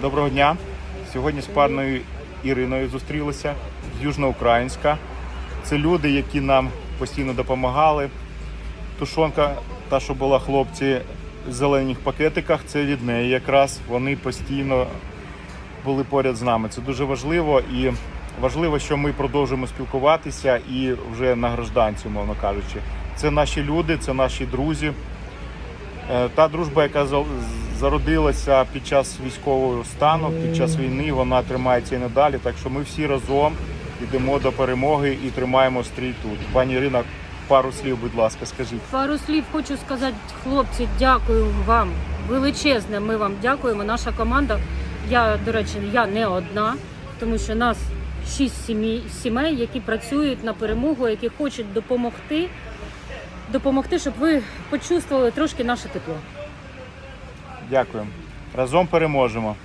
Доброго дня. Сьогодні з паною Іриною зустрілися з Южноукраїнська. Це люди, які нам постійно допомагали. Тушонка, та, що була хлопці в зелених пакетиках, це від неї якраз. Вони постійно були поряд з нами. Це дуже важливо і важливо, що ми продовжуємо спілкуватися і вже на гражданці, мовно кажучи. Це наші люди, це наші друзі. Е, Та дружба, яка за- зародилася під час військового стану, під час війни, вона тримається і надалі. Так що ми всі разом йдемо до перемоги і тримаємо стрій тут. Пані Ірина, пару слів, будь ласка, скажіть. Пару слів хочу сказати, хлопці, дякую вам. Величезне. Ми вам дякуємо. Наша команда. Я, до речі, я не одна, тому що нас шість сімей, які працюють на перемогу, які хочуть допомогти, допомогти, щоб ви почувствували трошки наше тепло. Дякую. Разом переможемо.